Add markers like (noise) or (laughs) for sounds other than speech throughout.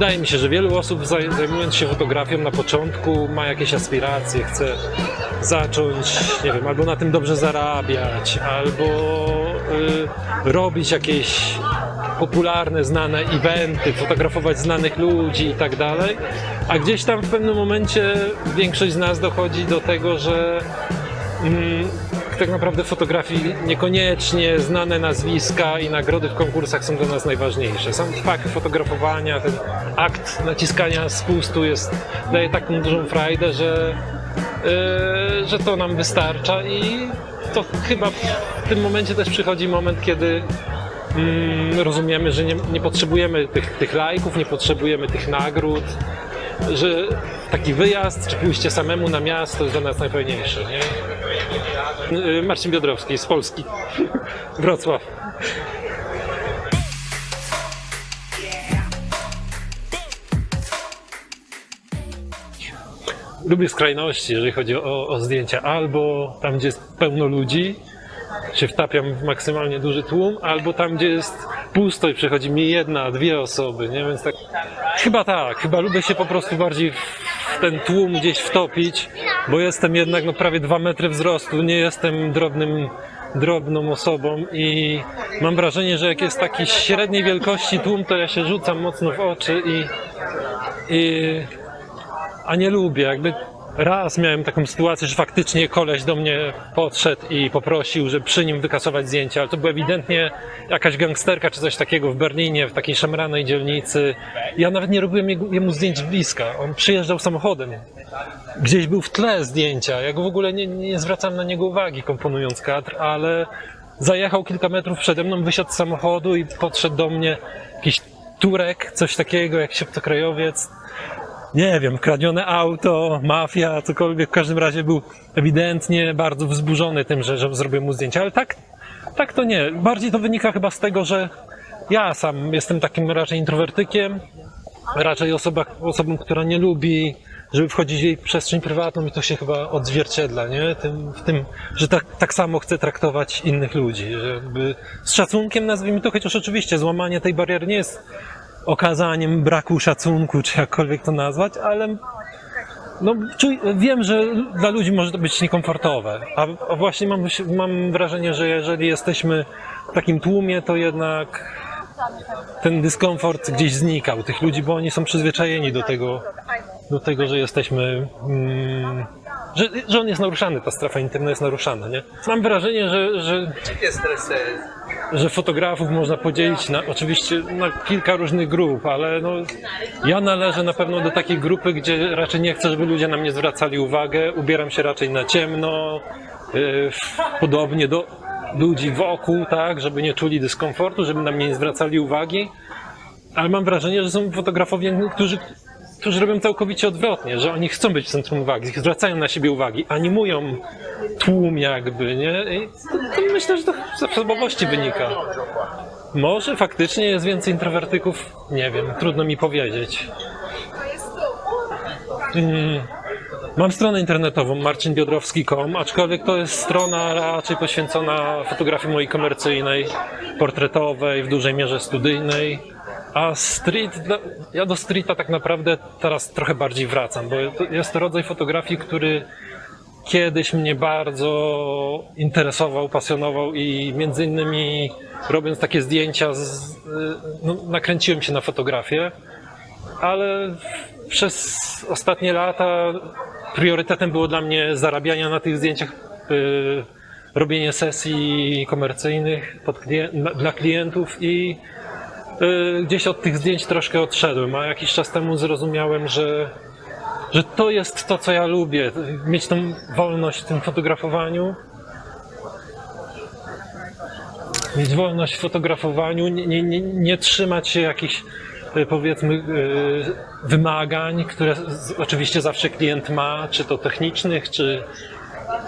wydaje mi się, że wielu osób zaj- zajmując się fotografią na początku ma jakieś aspiracje, chce zacząć, nie wiem, albo na tym dobrze zarabiać, albo y, robić jakieś popularne, znane eventy, fotografować znanych ludzi i tak dalej. A gdzieś tam w pewnym momencie większość z nas dochodzi do tego, że mm, tak naprawdę fotografii niekoniecznie znane nazwiska i nagrody w konkursach są dla nas najważniejsze. Sam fakt fotografowania, ten akt naciskania spustu jest, daje taką dużą frajdę, że, yy, że to nam wystarcza i to chyba w tym momencie też przychodzi moment, kiedy mm, rozumiemy, że nie, nie potrzebujemy tych, tych lajków, nie potrzebujemy tych nagród, że taki wyjazd czy pójście samemu na miasto jest dla nas najfajniejsze. Nie? Y, Marcin Biodrowski z Polski, (laughs) Wrocław. Lubię skrajności, jeżeli chodzi o, o zdjęcia. Albo tam, gdzie jest pełno ludzi, się wtapiam w maksymalnie duży tłum, albo tam, gdzie jest pusto i przychodzi mi jedna, dwie osoby, nie? Więc tak, chyba tak, chyba lubię się po prostu bardziej w ten tłum gdzieś wtopić, bo jestem jednak no, prawie dwa metry wzrostu, nie jestem drobnym, drobną osobą i mam wrażenie, że jak jest taki średniej wielkości tłum, to ja się rzucam mocno w oczy i, i a nie lubię. Jakby raz miałem taką sytuację, że faktycznie koleś do mnie podszedł i poprosił, żeby przy nim wykasować zdjęcia, ale to była ewidentnie jakaś gangsterka czy coś takiego w Berlinie, w takiej szemranej dzielnicy. Ja nawet nie robiłem jemu zdjęć bliska. On przyjeżdżał samochodem. Gdzieś był w tle zdjęcia. Ja go w ogóle nie, nie zwracam na niego uwagi komponując kadr, ale zajechał kilka metrów przede mną, wysiadł z samochodu i podszedł do mnie jakiś Turek, coś takiego, jakiś obcokrajowiec nie wiem, kradzione auto, mafia, cokolwiek. W każdym razie był ewidentnie bardzo wzburzony tym, że, że zrobię mu zdjęcie, ale tak, tak to nie. Bardziej to wynika chyba z tego, że ja sam jestem takim raczej introwertykiem, raczej osoba, osobą, która nie lubi, żeby wchodzić w jej przestrzeń prywatną i to się chyba odzwierciedla, nie? Tym, w tym, że tak, tak samo chcę traktować innych ludzi, że jakby z szacunkiem nazwijmy to, chociaż oczywiście złamanie tej bariery nie jest okazaniem braku szacunku, czy jakkolwiek to nazwać, ale no, czuj, wiem, że dla ludzi może to być niekomfortowe, a, a właśnie mam, mam wrażenie, że jeżeli jesteśmy w takim tłumie, to jednak ten dyskomfort gdzieś znika u tych ludzi, bo oni są przyzwyczajeni do tego, do tego że jesteśmy. Mm, że, że on jest naruszany, ta strefa intymna jest naruszana, nie? Mam wrażenie, że, że że fotografów można podzielić na, oczywiście na kilka różnych grup, ale no, ja należę na pewno do takiej grupy, gdzie raczej nie chcę, żeby ludzie na mnie zwracali uwagę. Ubieram się raczej na ciemno, yy, podobnie do ludzi wokół, tak, żeby nie czuli dyskomfortu, żeby na mnie nie zwracali uwagi. Ale mam wrażenie, że są fotografowie, którzy, którzy robią całkowicie odwrotnie, że oni chcą być w centrum uwagi, zwracają na siebie uwagi, animują tłum jakby, nie? I to, to myślę, że to z osobowości wynika. Może faktycznie jest więcej introwertyków, nie wiem, trudno mi powiedzieć. Mm, Mam stronę internetową marcinbiodrowski.com, aczkolwiek to jest strona raczej poświęcona fotografii mojej komercyjnej, portretowej, w dużej mierze studyjnej. A street, dla- ja do streeta tak naprawdę teraz trochę bardziej wracam, bo jest to rodzaj fotografii, który kiedyś mnie bardzo interesował, pasjonował i między innymi robiąc takie zdjęcia, z, y, no, nakręciłem się na fotografię, ale przez ostatnie lata priorytetem było dla mnie zarabianie na tych zdjęciach, y, robienie sesji komercyjnych pod dla klientów i gdzieś od tych zdjęć troszkę odszedłem, a jakiś czas temu zrozumiałem, że że to jest to, co ja lubię. Mieć tą wolność w tym fotografowaniu. Mieć wolność w fotografowaniu, nie, nie, nie, trzymać się jakichś e, powiedzmy e, wymagań, które oczywiście zawsze klient ma, czy to technicznych, czy,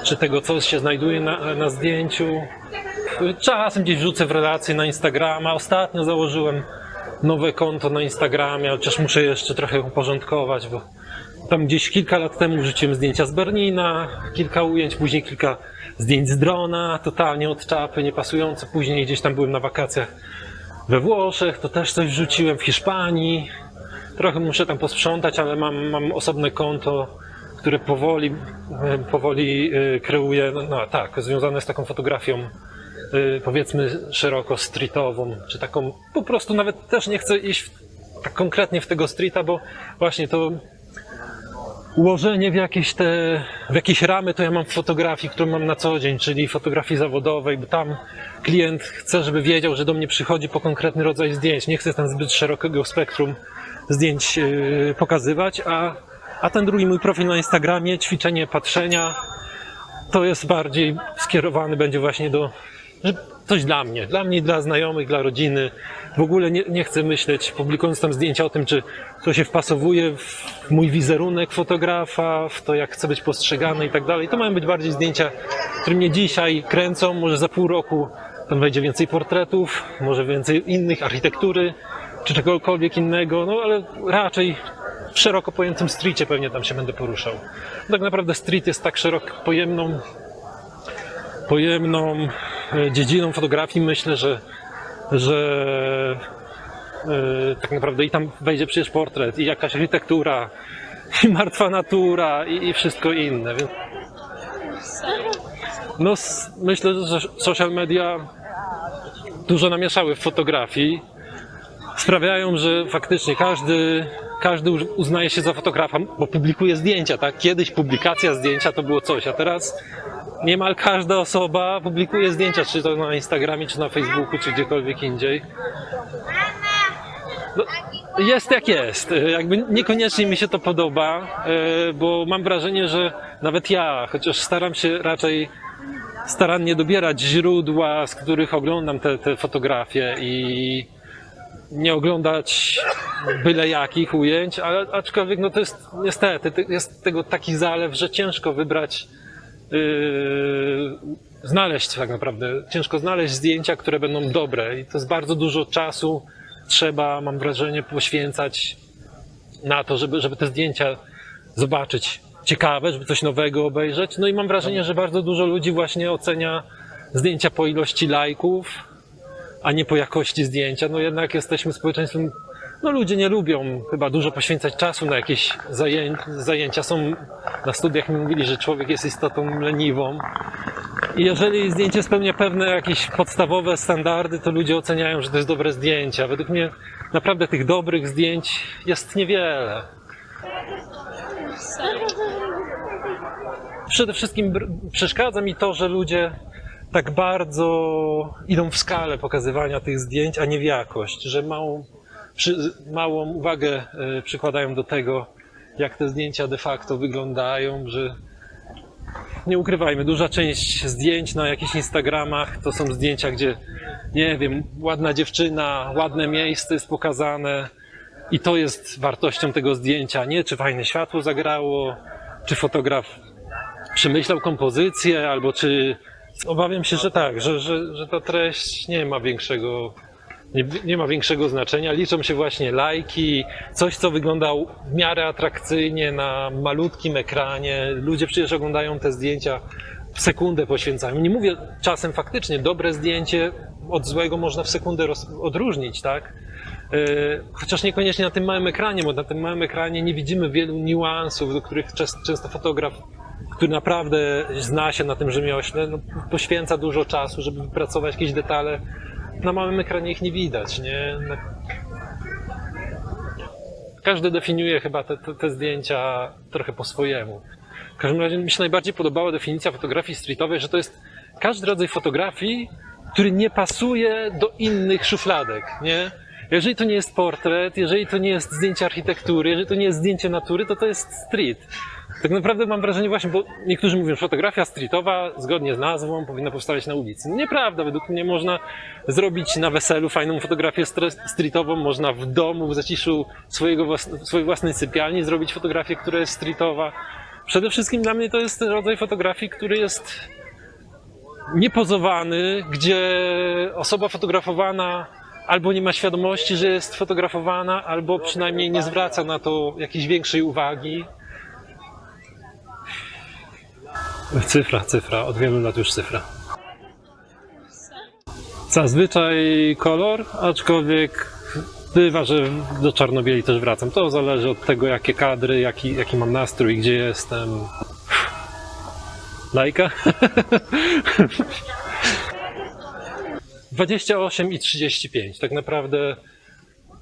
czy tego, co się znajduje na, na zdjęciu. Czasem gdzieś wrzucę w relacje na Instagrama. Ostatnio założyłem nowe konto na Instagramie, chociaż muszę jeszcze trochę uporządkować, bo tam gdzieś kilka lat temu wrzuciłem zdjęcia z Berlina, kilka ujęć, później kilka zdjęć z drona, totalnie od czapy, niepasujące. Później gdzieś tam byłem na wakacjach we Włoszech, to też coś wrzuciłem w Hiszpanii. trochę muszę tam posprzątać, ale mam, mam osobne konto, które powoli, powoli e, kreuję, no, no tak, związane z taką fotografią powiedzmy szeroko streetową, czy taką, po prostu nawet też nie chcę iść w, tak konkretnie w tego streeta, bo właśnie to ułożenie w jakieś te, w jakieś ramy to ja mam w fotografii, którą mam na co dzień, czyli fotografii zawodowej, bo tam klient chce, żeby wiedział, że do mnie przychodzi po konkretny rodzaj zdjęć. Nie chcę tam zbyt szerokiego spektrum zdjęć yy, pokazywać, a, a ten drugi mój profil na Instagramie, ćwiczenie patrzenia, to jest bardziej skierowany będzie właśnie do że coś dla mnie, dla mnie, dla znajomych, dla rodziny. W ogóle nie, nie chcę myśleć, publikując tam zdjęcia o tym, czy to się wpasowuje w mój wizerunek fotografa, w to, jak chcę być postrzegany i tak dalej. To mają być bardziej zdjęcia, które mnie dzisiaj kręcą, może za pół roku tam wejdzie więcej portretów, może więcej innych, architektury, czy czegokolwiek innego, no ale raczej w szeroko pojętym streetie pewnie tam się będę poruszał. Tak naprawdę street jest tak szeroko pojemną pojemną dziedziną fotografii myślę, że, że e, tak naprawdę i tam wejdzie przecież portret i jakaś architektura (laughs) i martwa natura i, i wszystko inne. Więc... No myślę, że social media dużo namieszały w fotografii. Sprawiają, że faktycznie każdy, każdy uz- uznaje się za fotografa, bo publikuje zdjęcia, tak? Kiedyś publikacja zdjęcia to było coś, a teraz niemal każda osoba publikuje zdjęcia, czy to na Instagramie, czy na Facebooku, czy gdziekolwiek indziej. No, jest jak jest. Jakby niekoniecznie mi się to podoba, e, bo mam wrażenie, że nawet ja, chociaż staram się raczej starannie dobierać źródła, z których oglądam te, te fotografie i nie oglądać byle jakich ujęć, ale aczkolwiek no to jest niestety, jest tego taki zalew, że ciężko wybrać znaleźć tak naprawdę, ciężko znaleźć zdjęcia, które będą dobre i to jest bardzo dużo czasu trzeba, mam wrażenie, poświęcać na to, żeby, żeby te zdjęcia zobaczyć ciekawe, żeby coś nowego obejrzeć. No i mam wrażenie, że bardzo dużo ludzi właśnie ocenia zdjęcia po ilości lajków, a nie po jakości zdjęcia. No jednak jesteśmy społeczeństwem, no ludzie nie lubią chyba dużo poświęcać czasu na jakieś zajęcia. Są na studiach mi mówili, że człowiek jest istotą leniwą. I jeżeli zdjęcie spełnia pewne jakieś podstawowe standardy, to ludzie oceniają, że to jest dobre zdjęcie. A według mnie naprawdę tych dobrych zdjęć jest niewiele. Przede wszystkim przeszkadza mi to, że ludzie tak bardzo idą w skalę pokazywania tych zdjęć, a nie w jakość, że małą, przy, małą uwagę e, przykładają do tego, jak te zdjęcia de facto wyglądają, że nie ukrywajmy, duża część zdjęć na jakichś Instagramach to są zdjęcia, gdzie nie wiem, ładna dziewczyna, ładne miejsce jest pokazane i to jest wartością tego zdjęcia, nie czy fajne światło zagrało, czy fotograf przemyślał kompozycję, albo czy obawiam się, że tak, że, że, że ta treść nie ma większego nie, nie ma większego znaczenia. Liczą się właśnie lajki, coś, co wygląda w miarę atrakcyjnie na malutkim ekranie. Ludzie przecież oglądają te zdjęcia w sekundę poświęcają. Nie mówię czasem faktycznie, dobre zdjęcie od złego można w sekundę roz, odróżnić, tak? Yy, Chociaż niekoniecznie na tym małym ekranie, bo na tym małym ekranie nie widzimy wielu niuansów, do których często fotograf, który naprawdę zna się na tym rzemiośle, no, poświęca dużo czasu, żeby wypracować jakieś detale. Na małym ekranie ich nie widać, nie? Każdy definiuje chyba te, te, te zdjęcia trochę po swojemu. W każdym razie mi się najbardziej podobała definicja fotografii streetowej, że to jest każdy rodzaj fotografii, który nie pasuje do innych szufladek, nie? Jeżeli to nie jest portret, jeżeli to nie jest zdjęcie architektury, jeżeli to nie jest zdjęcie natury, to to jest street. Tak naprawdę mam wrażenie właśnie, bo niektórzy mówią, że fotografia streetowa, zgodnie z nazwą, powinna powstawać na ulicy. Nieprawda, według mnie można zrobić na weselu fajną fotografię stre- streetową, można w domu, w zaciszu swojego swojej własnej sypialni zrobić fotografię, która jest streetowa. Przede wszystkim dla mnie to jest rodzaj fotografii, który jest niepozowany, gdzie osoba fotografowana albo nie ma świadomości, że jest fotografowana, albo przynajmniej nie zwraca na to jakiejś większej uwagi. Cyfra, cyfra, od wielu lat już cyfra. Zazwyczaj kolor, aczkolwiek bywa, że do Czarnobieli też wracam. To zależy od tego, jakie kadry, jaki, jaki mam nastrój, gdzie jestem. Lajka? (laughs) 28 i 35. Tak naprawdę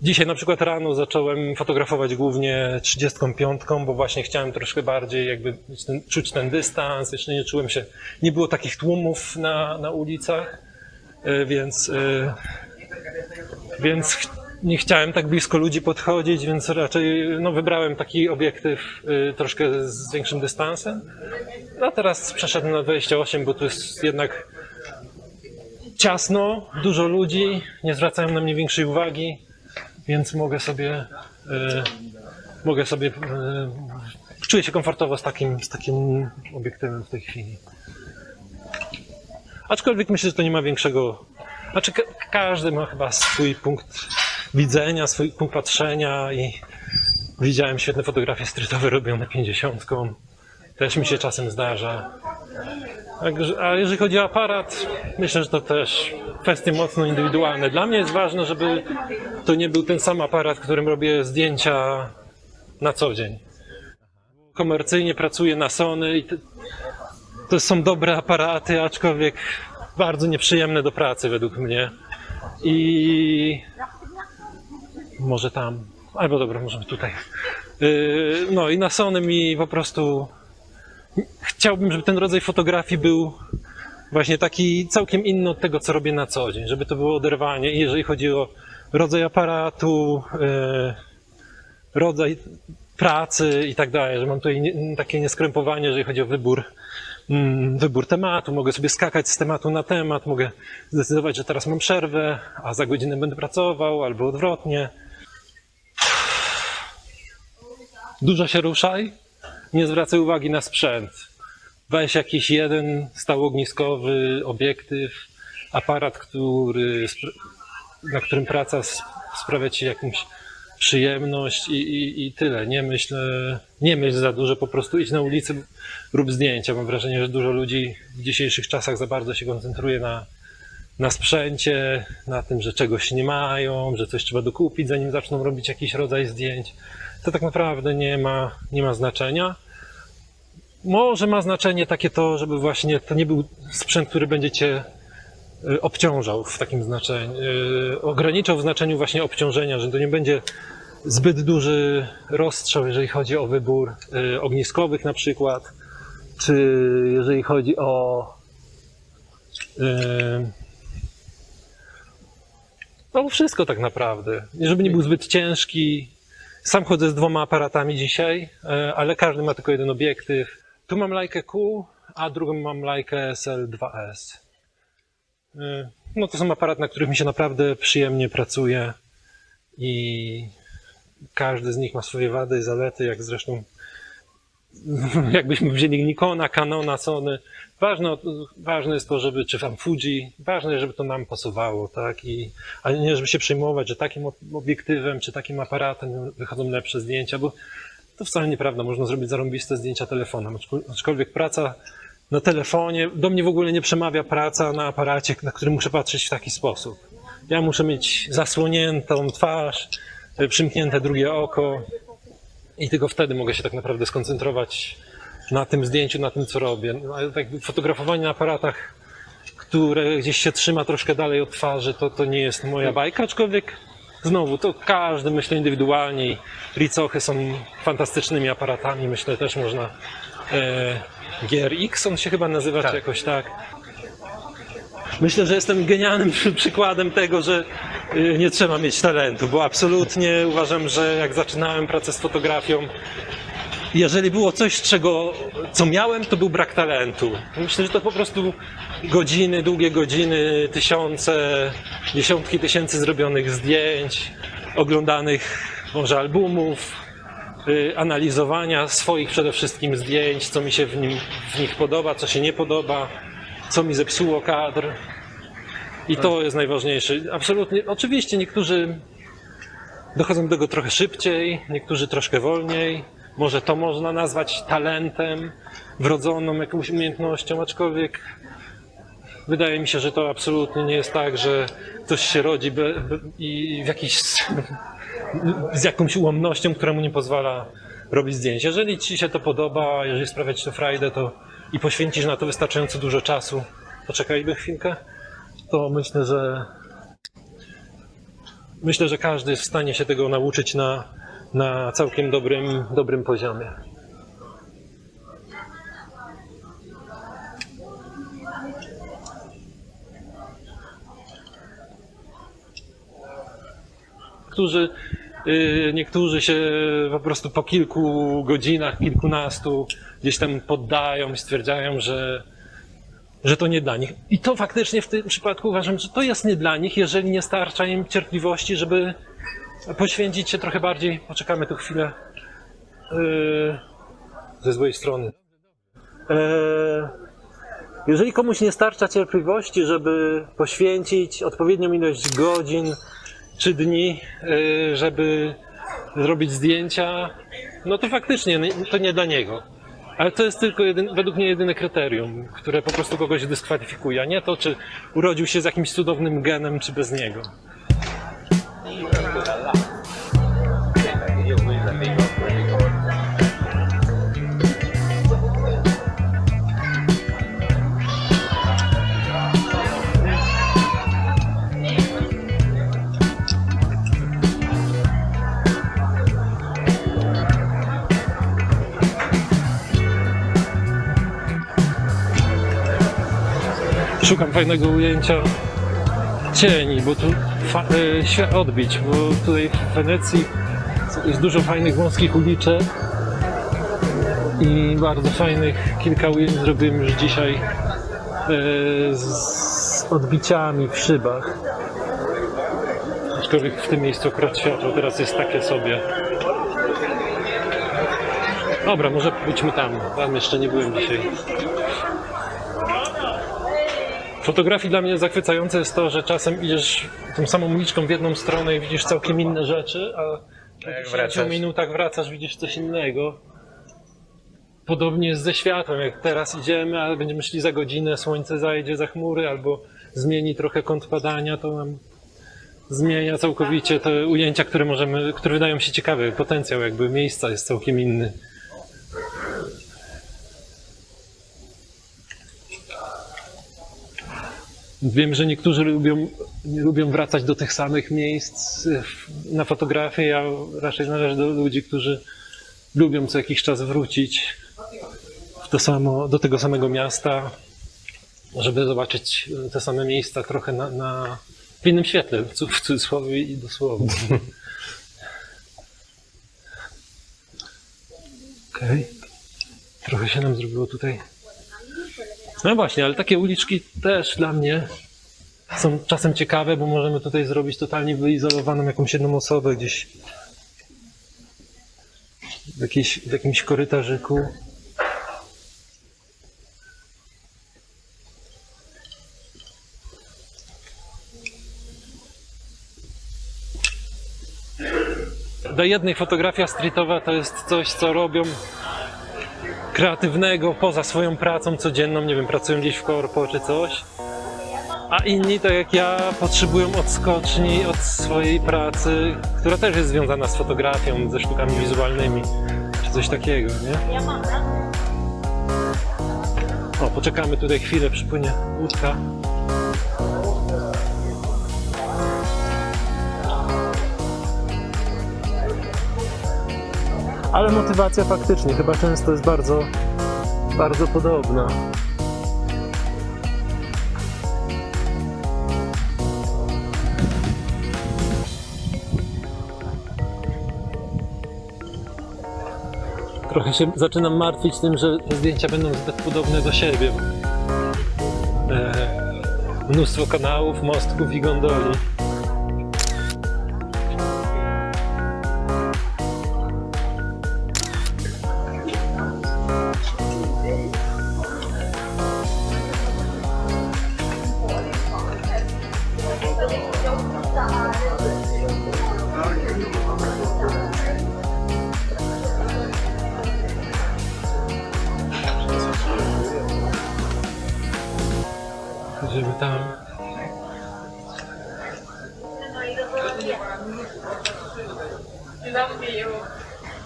dzisiaj na przykład rano zacząłem fotografować głównie 35, bo właśnie chciałem troszkę bardziej jakby ten, czuć ten dystans, jeszcze nie czułem się, nie było takich tłumów na, na ulicach, e, więc, e, więc nie chciałem tak blisko ludzi podchodzić, więc raczej no, wybrałem taki obiektyw e, troszkę z większym dystansem. A teraz przeszedłem na 28, bo tu jest jednak ciasno, dużo ludzi, nie zwracają na mnie większej uwagi, więc mogę sobie, e, mogę sobie, e, czuję się komfortowo z takim, z takim obiektywem w tej chwili. Aczkolwiek myślę, że to nie ma większego, znaczy ka- każdy ma chyba swój punkt widzenia, swój punkt patrzenia i widziałem świetne fotografie streetowe robione 50. Też mi się czasem zdarza. A jeżeli chodzi o aparat, myślę, że to też kwestie mocno indywidualne. Dla mnie jest ważne, żeby to nie był ten sam aparat, którym robię zdjęcia na co dzień. Komercyjnie pracuję na Sony i to, są dobre aparaty, aczkolwiek bardzo nieprzyjemne do pracy według mnie. I może tam, albo dobra, możemy tutaj. Yy, No i na Sony mi po prostu chciałbym, żeby ten rodzaj fotografii był właśnie taki całkiem inny od tego, co robię na co dzień, żeby to było oderwanie. I jeżeli chodzi o rodzaj aparatu, e, rodzaj pracy i tak dalej, że mam tutaj takie nieskrępowanie, jeżeli chodzi o wybór, mm, wybór tematu. Mogę sobie skakać z tematu na temat, mogę zdecydować, że teraz mam przerwę, a za godzinę będę pracował, albo odwrotnie. Dużo się ruszaj, nie zwracaj uwagi na sprzęt. Weź jakiś jeden stałogniskowy obiektyw, aparat, który, na którym praca sprawia ci jakąś przyjemność i, i, i tyle. Nie myśl, nie myśl za dużo, po prostu idź na ulicę, rób zdjęcia. Mam wrażenie, że dużo ludzi w dzisiejszych czasach za bardzo się koncentruje na, na sprzęcie, na tym, że czegoś nie mają, że coś trzeba dokupić, zanim zaczną robić jakiś rodzaj zdjęć. To tak naprawdę nie ma, nie ma znaczenia. Może ma znaczenie takie to, żeby właśnie to nie był sprzęt, który będzie cię y, obciążał w takim znaczeniu, y, ograniczał w znaczeniu właśnie obciążenia, że to nie będzie zbyt duży rozstrzał, jeżeli chodzi o wybór y, ogniskowych na przykład, czy jeżeli chodzi o no wszystko tak naprawdę. Żeby nie był zbyt ciężki. Sam chodzę z dwoma aparatami dzisiaj, e, ale każdy ma tylko jeden obiektyw. Tu mam lajkę Q, a drugą mam lajkę SL2S. E, No to są aparaty, na których mi się naprawdę przyjemnie pracuje i każdy z nich ma swoje wady i zalety, jak zresztą (laughs) jakbyśmy wzięli Nikona, Canona, Sony. Ważne, ważne jest to, żeby, czy tam Fuji, ważne jest, żeby to nam pasowało, tak? I, a nie, żeby się przejmować, że takim ob- obiektywem, czy takim aparatem wychodzą lepsze zdjęcia, bo to wcale nieprawda. Można zrobić zarąbiste zdjęcia telefonem, aczkol- aczkolwiek praca na telefonie, do mnie w ogóle nie przemawia praca na aparacie, na który muszę patrzeć w taki sposób. Ja muszę mieć zasłoniętą twarz, y, przymknięte drugie oko, i tylko wtedy mogę się tak naprawdę skoncentrować na tym zdjęciu, na tym, co robię. No, tak fotografowanie na aparatach, które gdzieś się trzyma troszkę dalej od twarzy, to, to nie jest moja bajka, aczkolwiek znowu, to każdy myślę indywidualnie i Ricochy są fantastycznymi aparatami, myślę też można e, GRX, on się chyba nazywa, Tak. jakoś tak. Myślę, że jestem genialnym przy- (laughs) przykładem tego, że y, nie trzeba mieć talentu, bo absolutnie uważam, że jak zaczynałem pracę z fotografią, jeżeli było coś, czego, co miałem, to był brak talentu. Myślę, że to po prostu godziny, długie godziny, tysiące, dziesiątki tysięcy zrobionych zdjęć, oglądanych może albumów, y, analizowania swoich przede wszystkim zdjęć, co mi się w, nim, w nich podoba, co się nie podoba, co mi zepsuło kadr. I to jest najważniejsze. Absolutnie. Oczywiście niektórzy dochodzą do tego trochę szybciej, niektórzy troszkę wolniej. Może to można nazwać talentem, wrodzoną jakąś umiejętnością, aczkolwiek wydaje mi się, że to absolutnie nie jest tak, że ktoś się rodzi i w jakiś, (laughs) z jakąś ułomnością, która mu nie pozwala robić zdjęć. Jeżeli ci się to podoba, jeżeli sprawia ci to frajdę, to i poświęcisz na to wystarczająco dużo czasu, poczekajmy chwilkę, to myślę, że myślę, że każdy jest w stanie się tego nauczyć na, na całkiem dobrym, dobrym poziomie. Którzy, y, niektórzy się po prostu po kilku godzinach, kilkunastu gdzieś tam poddają i stwierdzają, że, że to nie dla nich. I to faktycznie w tym przypadku uważam, że to jest nie dla nich, jeżeli nie starcza im cierpliwości, żeby poświęcić się trochę bardziej. Poczekamy tu chwilę. Yy, ze złej strony. Yy, jeżeli komuś nie starcza cierpliwości, żeby poświęcić odpowiednią ilość godzin czy dni, yy, żeby zrobić zdjęcia, no to faktycznie nie- to nie dla niego. Ale to jest tylko jedyn, według mnie jedyne kryterium, które po prostu kogoś dyskwalifikuje, a nie to, czy urodził się z jakimś cudownym genem, czy bez niego. Szukam fajnego ujęcia. Cieni, bo tu świat odbić, bo tutaj w Wenecji jest dużo fajnych wąskich uliczek i bardzo fajnych kilka ujęć zrobiłem już dzisiaj z, z odbiciami w szybach. Aczkolwiek w tym miejscu akurat światło teraz jest takie sobie. Dobra, może pójdźmy tam. Tam jeszcze nie byłem dzisiaj. Fotografii dla mnie zachwycające jest to, że czasem idziesz tą samą uliczką w jedną stronę i widzisz całkiem inne rzeczy, a po jak 10 wracasz? minutach wracasz, widzisz coś innego. Podobnie jest ze światłem, jak teraz idziemy, ale będziemy szli za godzinę, słońce zajdzie za chmury, albo zmieni trochę kąt padania, to nam zmienia całkowicie te ujęcia, które możemy, które wydają się ciekawe, potencjał jakby miejsca jest całkiem inny. Wiem, że niektórzy lubią, lubią wracać do tych samych miejsc na fotografię. Ja raczej należę do ludzi, którzy lubią co jakiś czas wrócić w to samo, do tego samego miasta, żeby zobaczyć te same miejsca trochę na, na, w innym świetle, w cu- w cudzysłowie i dosłownie. (laughs) Okej. Trochę się nam zrobiło tutaj. No właśnie, ale takie uliczki też dla mnie są czasem ciekawe, bo możemy tutaj zrobić totalnie wyizolowaną jakąś jedną osobę gdzieś w, jakiejś, w jakimś korytarzyku. Do jednej fotografia streetowa to jest coś, co robią kreatywnego poza swoją pracą codzienną, nie wiem, pracują gdzieś w korpo czy coś. A inni, tak jak ja, potrzebują odskoczni od swojej pracy, która też jest związana z fotografią, ze sztukami wizualnymi, czy coś takiego, nie? O, poczekamy tutaj chwilę, przypłynie łódka. Ale motywacja faktycznie chyba często jest bardzo, bardzo podobna. Trochę się zaczynam martwić tym, że te zdjęcia będą zbyt podobne do siebie. E, mnóstwo kanałów, mostków i gondoli.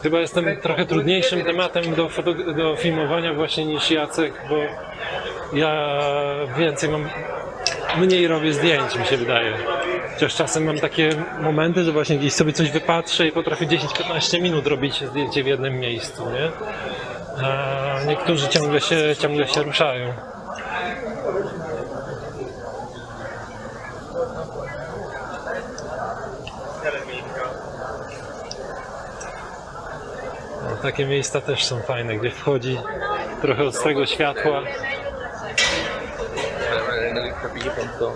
Chyba jestem trochę trudniejszym tematem do, do filmowania właśnie niż Jacek, bo ja więcej mam, mniej robię zdjęć mi się wydaje. Chociaż czasem mam takie momenty, że właśnie gdzieś sobie coś wypatrzę i potrafię 10-15 minut robić zdjęcie w jednym miejscu, nie? A niektórzy ciągle się, ciągle się ruszają. Takie miejsca też są fajne, gdzie wchodzi trochę światła. Kapili pan to.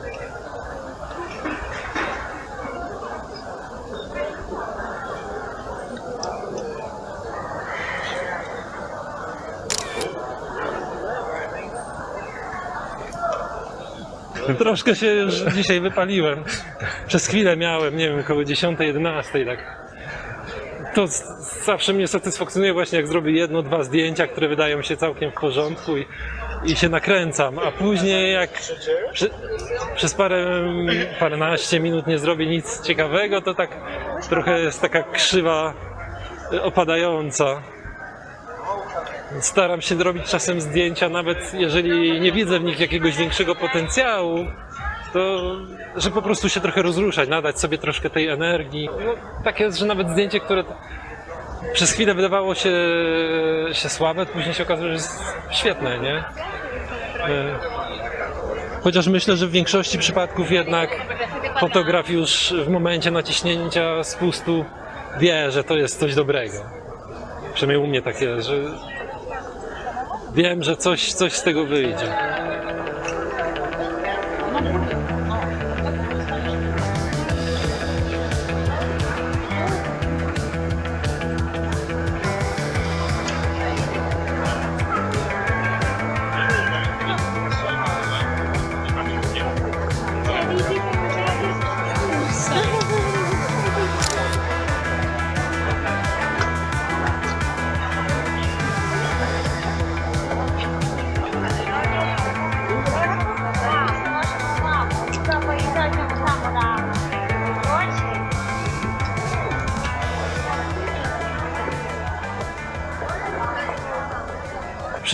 Troszkę się już dzisiaj wypaliłem. Przez chwilę miałem, nie wiem, około 10-11 tak. To zawsze mnie satysfakcjonuje właśnie jak zrobię jedno, dwa zdjęcia, które wydają się całkiem w porządku i, i się nakręcam, a później jak przy, przez parę, paręnaście minut nie zrobię nic ciekawego, to tak trochę jest taka krzywa opadająca. Staram się robić czasem zdjęcia, nawet jeżeli nie widzę w nich jakiegoś większego potencjału, to że po prostu się trochę rozruszać, nadać sobie troszkę tej energii. No, tak jest, że nawet zdjęcie, które przez chwilę wydawało się, się słabe, później się okazuje, że jest świetne, nie? E, Chociaż myślę, że w większości przypadków jednak fotograf już w momencie naciśnięcia spustu wie, że to jest coś dobrego. Przynajmniej u mnie tak jest, że wiem, że coś, coś z tego wyjdzie.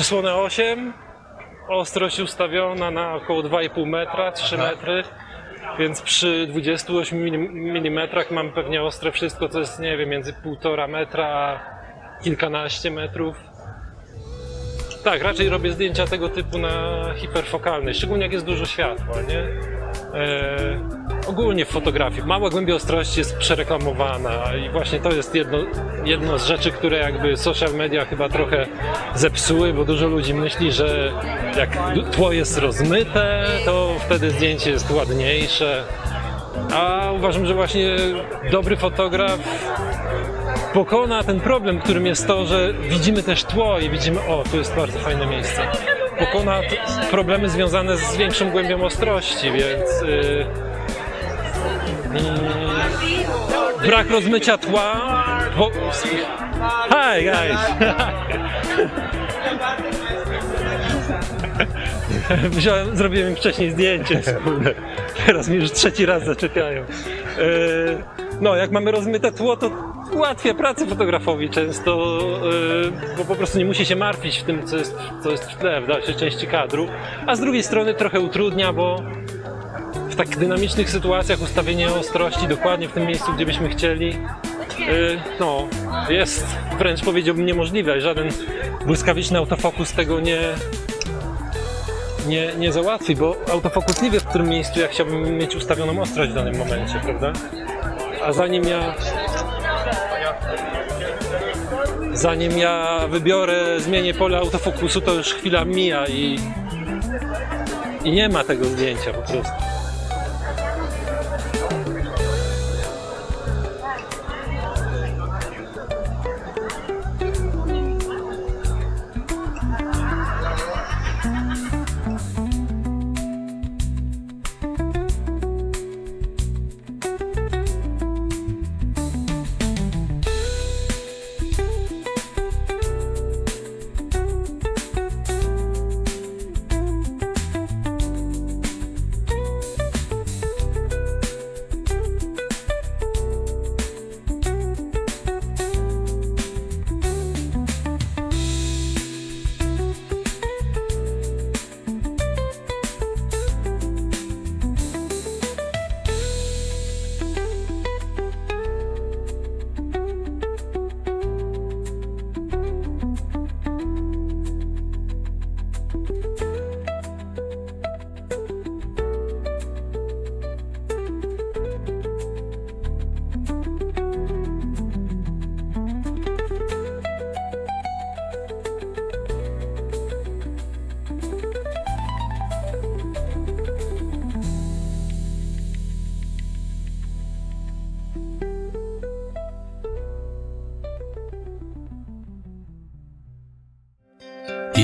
Przysłonę 8, ostrość ustawiona na około 2,5 metra, 3 metry, więc przy 28 mm mam pewnie ostre wszystko, co jest, nie wiem, między 1,5 metra a kilkanaście metrów. Tak, raczej robię zdjęcia tego typu na hiperfokalny, szczególnie jak jest dużo światła, nie? E, ogólnie w fotografii. Mała głębia ostrości jest przereklamowana i właśnie to jest jedno, jedno z rzeczy, które jakby social media chyba trochę zepsuły, bo dużo ludzi myśli, że jak tło jest rozmyte, to wtedy zdjęcie jest ładniejsze. A uważam, że właśnie dobry fotograf pokona ten problem, którym jest to, że widzimy też tło i widzimy, o, tu jest bardzo fajne miejsce. Pokona problemy związane z większą głębią ostrości, więc yy, yy, brak rozmycia tła. Bo, hi guys! (laughs) Wziąłem, zrobiłem im wcześniej zdjęcie. Teraz mi już trzeci raz zaczepiają. E, No, jak mamy rozmyte tło, to ułatwia pracę fotografowi często, e, bo po prostu nie musi się martwić w tym, co jest, co jest w tle, w dalszej części kadru. A z drugiej strony trochę utrudnia, bo w tak dynamicznych sytuacjach ustawienie ostrości dokładnie w tym miejscu, gdzie byśmy chcieli, e, no, jest wręcz powiedziałbym niemożliwe. Żaden błyskawiczny autofokus tego nie, nie, nie załatwi, bo autofokus nie wie, w którym miejscu ja chciałbym mieć ustawioną ostrość w danym momencie, prawda? A zanim ja. Zanim ja wybiorę, zmienię pole autofokusu, to już chwila mija i. i nie ma tego zdjęcia po prostu.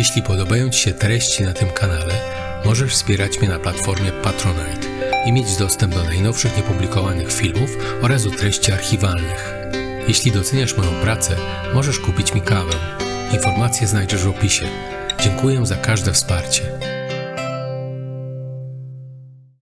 Jeśli podobają Ci się treści na tym kanale, możesz wspierać mnie na platformie Patronite i mieć dostęp do najnowszych niepublikowanych filmów oraz do treści archiwalnych. Jeśli doceniasz moją pracę, możesz kupić mi kawę. Informacje znajdziesz w opisie. Dziękuję za każde wsparcie.